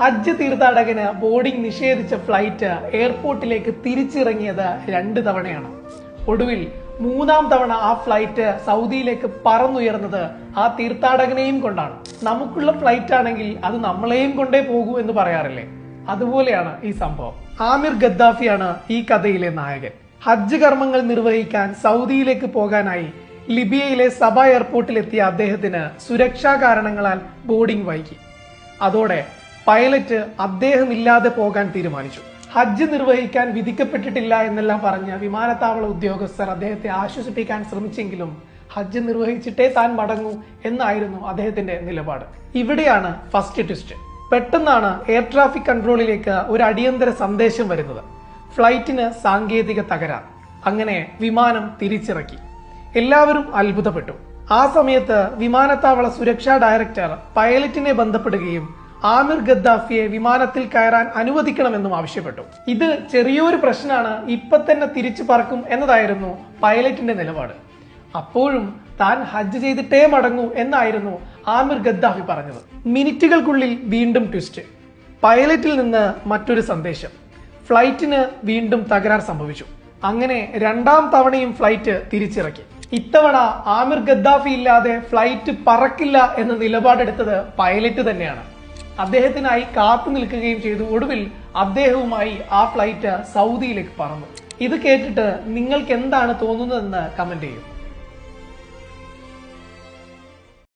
ഹജ്ജ് തീർത്ഥാടകന് boarding നിഷേധിച്ച flight എയർപോർട്ടിലേക്ക് തിരിച്ചിറങ്ങിയത് രണ്ട് തവണയാണ്. ഒടുവിൽ മൂന്നാം തവണ ആ ഫ്ലൈറ്റ് സൗദിയിലേക്ക് പറന്നുയർന്നത് ആ തീർത്ഥാടകനെയും കൊണ്ടാണ്. നമുക്കുള്ള ഫ്ലൈറ്റ് ആണെങ്കിൽ അത് നമ്മളെയും കൊണ്ടേ പോകൂ എന്ന് പറയാറില്ലേ? അതുപോലെയാണ് ഈ സംഭവം. ആമിർ ഗദ്ദാഫിയാണ് ഈ കഥയിലെ നായകൻ. ഹജ്ജ് കർമ്മങ്ങൾ നിർവഹിക്കാൻ സൗദിയിലേക്ക് പോകാനായി ലിബിയയിലെ സബ എയർപോർട്ടിലെത്തിയ അദ്ദേഹത്തിന് സുരക്ഷാ കാരണങ്ങളാൽ ബോർഡിംഗ് വൈകി. അതോടെ പൈലറ്റ് അദ്ദേഹം ഇല്ലാതെ പോകാൻ തീരുമാനിച്ചു. ഹജ്ജ് നിർവഹിക്കാൻ വിധിക്കപ്പെട്ടിട്ടില്ല എന്നെല്ലാം പറഞ്ഞ വിമാനത്താവള ഉദ്യോഗസ്ഥർ അദ്ദേഹത്തെ ആശ്വസിപ്പിക്കാൻ ശ്രമിച്ചെങ്കിലും ഹജ്ജ് നിർവഹിച്ചിട്ടേ താൻ മടങ്ങൂ എന്നായിരുന്നു അദ്ദേഹത്തിന്റെ നിലപാട്. ഇവിടെയാണ് ഫസ്റ്റ് ട്വിസ്റ്റ് പെട്ടെന്നാണ് എയർ ട്രാഫിക് കൺട്രോളിലേക്ക് ഒരു അടിയന്തര സന്ദേശം വരുന്നത്. ഫ്ലൈറ്റിന് സാങ്കേതിക തകരാർ. അങ്ങനെ വിമാനം തിരിച്ചിറക്കി. എല്ലാവരും അത്ഭുതപ്പെട്ടു. ആ സമയത്ത് വിമാനത്താവള സുരക്ഷാ ഡയറക്ടർ പൈലറ്റിനെ ബന്ധപ്പെടുകയും ആമിർ ഗദ്ദാഫിയെ വിമാനത്തിൽ കയറാൻ അനുവദിക്കണമെന്നും ആവശ്യപ്പെട്ടു. ഇത് ചെറിയൊരു പ്രശ്നമാണ് ഇപ്പൊ തന്നെ തിരിച്ചു പറക്കും എന്നതായിരുന്നു പൈലറ്റിന്റെ നിലപാട്. അപ്പോഴും താൻ ഹജ്ജ് ചെയ്തിട്ടേ മടങ്ങൂ എന്നായിരുന്നു ആമിർ ഗദ്ദാഫി പറഞ്ഞത്. മിനിറ്റുകൾക്കുള്ളിൽ വീണ്ടും ട്വിസ്റ്റ്. പൈലറ്റിൽ നിന്ന് മറ്റൊരു സന്ദേശം. ഫ്ലൈറ്റിന് വീണ്ടും തകരാർ സംഭവിച്ചു. അങ്ങനെ രണ്ടാം തവണയും ഫ്ലൈറ്റ് തിരിച്ചിറക്കി. ഇത്തവണ ആമിർ ഗദ്ദാഫി ഇല്ലാതെ ഫ്ലൈറ്റ് പറക്കില്ല എന്ന നിലപാടെടുത്തത് പൈലറ്റ് തന്നെയാണ്. അദ്ദേഹത്തിനായി കാത്തു നിൽക്കുകയും ചെയ്തു. ഒടുവിൽ അദ്ദേഹവുമായി ആ ഫ്ലൈറ്റ് സൗദിയിലേക്ക് പറന്നു. ഇത് കേട്ടിട്ട് നിങ്ങൾക്ക് എന്താണ് തോന്നുന്നതെന്ന് കമന്റ് ചെയ്യും.